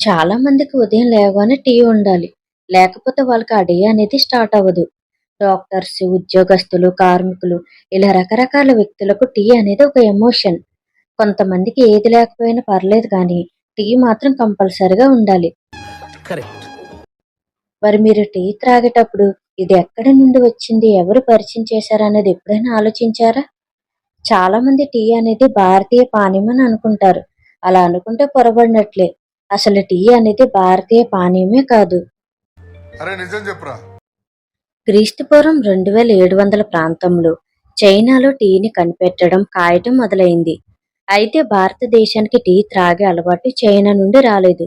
చాలా మందికి ఉదయం లేవగానే టీ ఉండాలి. లేకపోతే వాళ్ళకి ఆ డే అనేది స్టార్ట్ అవ్వదు. డాక్టర్స్, ఉద్యోగస్తులు, కార్మికులు ఇలా రకరకాల వ్యక్తులకు టీ అనేది ఒక ఎమోషన్. కొంతమందికి ఏది లేకపోయినా పర్లేదు కానీ టీ మాత్రం కంపల్సరీగా ఉండాలి. మరి మీరు టీ త్రాగేటప్పుడు ఇది ఎక్కడి నుండి వచ్చింది, ఎవరు పరిచయం చేశారనేది ఎప్పుడైనా ఆలోచించారా? చాలా మంది టీ అనేది భారతీయ పానీయం అని అనుకుంటారు. అలా అనుకుంటే పొరబడినట్లే. అసలు టీ అనేది భారతీయ పానీయమే కాదు. క్రీస్తుపూర్వం రెండు వేల ఏడు వందల ప్రాంతంలో చైనాలో టీని కనిపెట్టడం కాయటం మొదలైంది. అయితే భారతదేశానికి టీ త్రాగే అలవాటు చైనా నుండి రాలేదు.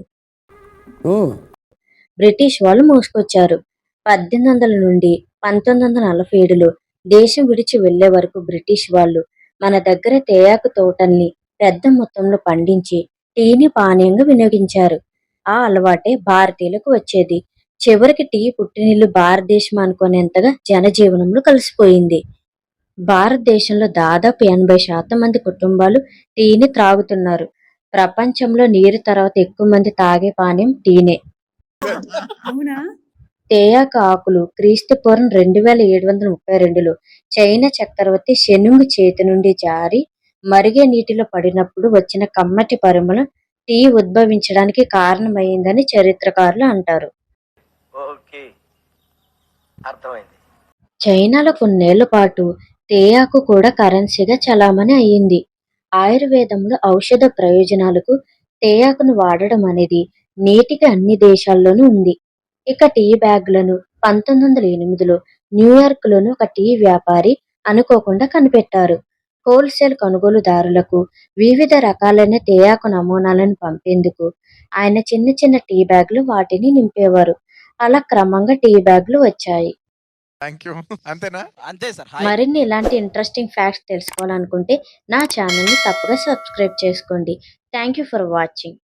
బ్రిటిష్ వాళ్ళు మోసుకొచ్చారు. పద్దెనిమిది వందల నుండి పంతొమ్మిది వందల నలభై ఏడులో దేశం విడిచి వెళ్ళే వరకు బ్రిటిష్ వాళ్ళు మన దగ్గర తేయాకు తోటల్ని పెద్ద మొత్తంలో పండించి టీని పానీయంగా వినియోగించారు. ఆ అలవాటే భారతీయులకు వచ్చేది. చివరికి టీ పుట్టినిల్లు భారతదేశం అనుకునేంతగా జనజీవనంలో కలిసిపోయింది. భారతదేశంలో దాదాపు ఎనభై శాతం మంది కుటుంబాలు టీని త్రాగుతున్నారు. ప్రపంచంలో నీరు తర్వాత ఎక్కువ మంది తాగే పానీయం టీనే. తేయాకు ఆకులు క్రీస్తు పూర్వం రెండు వేల ఏడు వందల ముప్పై రెండులో చైనా చక్రవర్తి షెనుంగ్ చేతి నుండి జారి మరిగే నీటిలో పడినప్పుడు వచ్చిన కమ్మటి పరిమళం టీ ఉద్భవించడానికి కారణమైందని చరిత్రకారులు అంటారు. చైనాలో కొన్నేళ్ళ పాటు తేయాకు కూడా కరెన్సీగా చలామణి అయ్యింది. ఆయుర్వేదంలో ఔషధ ప్రయోజనాలకు తేయాకును వాడడం అనేది నేటికి అన్ని దేశాల్లోనూ ఉంది. ఇక టీ బ్యాగులను పంతొమ్మిది వందల ఎనిమిదిలో న్యూయార్క్లోని ఒక టీ వ్యాపారి అనుకోకుండా కనిపెట్టారు. హోల్సేల్ కొనుగోలుదారులకు వివిధ రకాలైన తేయాకు నమూనాలను పంపేందుకు ఆయన చిన్న చిన్న టీ బ్యాగులు వాటిని నింపేవారు. అలా క్రమంగా టీ బ్యాగులు వచ్చాయి. అంతేనా అంతే సార్ మరిన్ని ఇలాంటి ఇంట్రెస్టింగ్ ఫ్యాక్ట్స్ తెలుసుకోవాలనుకుంటే నా ఛానల్ని తప్పక సబ్స్క్రైబ్ చేసుకోండి. Thank you for watching.